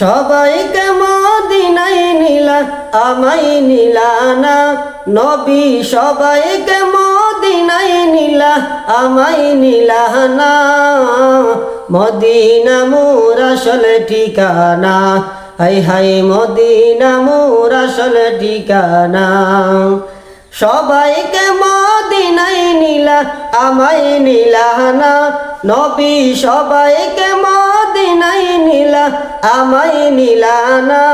সবাইকে মদিনাই নিলা আমাই নিলা না। নবী সবাইকে মদিনাই নিলা আমাই নিলা না। মদিনা মোর আসলে ঠিকানা, হাই হাই মদিনা মোর আসলে ঠিকানা। সবাইকে মদিনাই নিলা আমাই নিলা না। নবী সবাইকে মদিনাই নিলা আমাই নিলা না।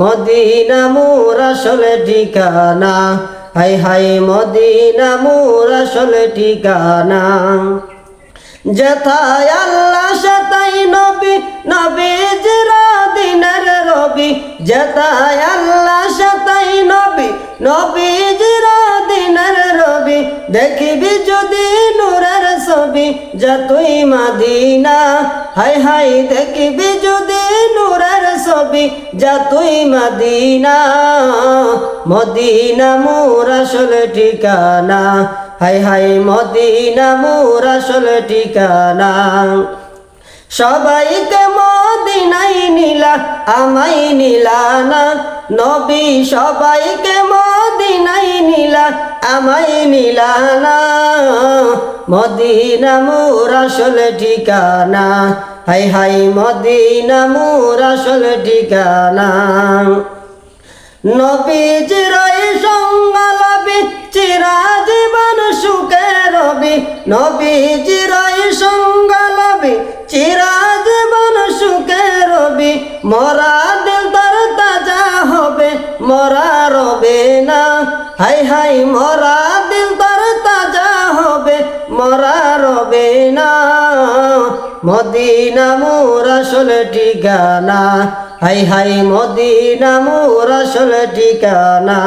মদিনা মোর আসলে ঠিকানা, হাই হাই মদিনা মোর আসলে ঠিকানা। যথায় আল্লাহ সাতাই নবী, নবীজরা দিনের রবি। যথায় আল্লাহ সাতাই নবী, নবীজরা দিনের রবি। দেখিবি যদি নূরের ছবি, যা তুই মাদিনা। হাই হাই দেখিবি যদি নূরের ছবি, যা তুই মাদিনা, মদিনা মোর আসলে ঠিকানা। হাই হাই মদিনা মোর আসলে ঠিকানা। সবাইকে মদিনাই নিলা, আমাই নিলা না। নবী সবাইকে মদিনাই নিলা, আমাই নিলা না। মদিনা মোর আসলে ঠিকানা। হাই হাই, মদিনা মোর আসলে ঠিকানা। নবীজির সঙ্গালাবি চিরা জীবন সুখে রবি। নবীজির সঙ্গালাবি চিরা জীবন সুখে রবি। মরা দিল তার তাজা হবে, মরা রবে না। হাই হাই, মরা মদিনা মোর আসলে ঠিকানা। হাই হাই, মদিনা মোর আসলে ঠিকানা।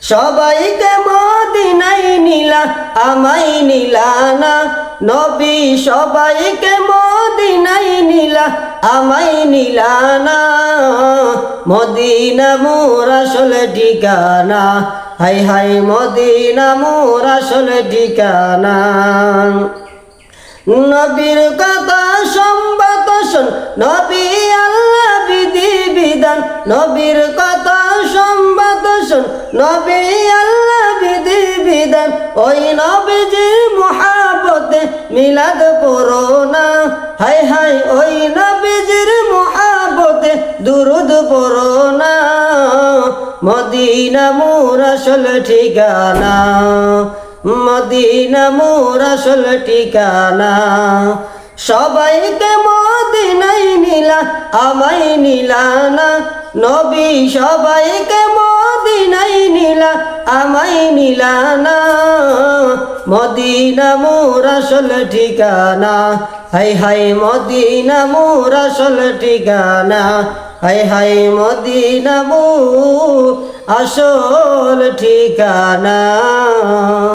সবাইকে মদিনাই নিলা, আমাই নিলা না। নবী সবাইকে মদিনাই নিলা, আমাই নিলা না। মদিনা মোর আসলে ঠিকানা। হাই হাই, মদিনা মোর আসলে ঠিকানা। নবীর কথা সম্বাদ শোন। নবী আল্লাহ বিধি বিধান। নবীর কথা সম্বাদ শোন। নবী আল্লাহ বিধি বিধান। ওই নবীজির মহাবতে মিলাদ পড়োনা হাই হাই ওই নবীজির মহাবতে দুরুদ পড়োনা মদিনা মোর আসল ঠিকানা। মদিনা মোর আসল ঠিকানা। সবাইকে মদিনাই নিলা আমাই নিলা না। নবী সবাইকে মদিনাই নিলা আমাই নিলা না। মদিনা মোর আসল ঠিকানা, হাই হাই মদিনা মোর আসল ঠিকানা, হাই হাই মদিনা মোর আসল ঠিকানা।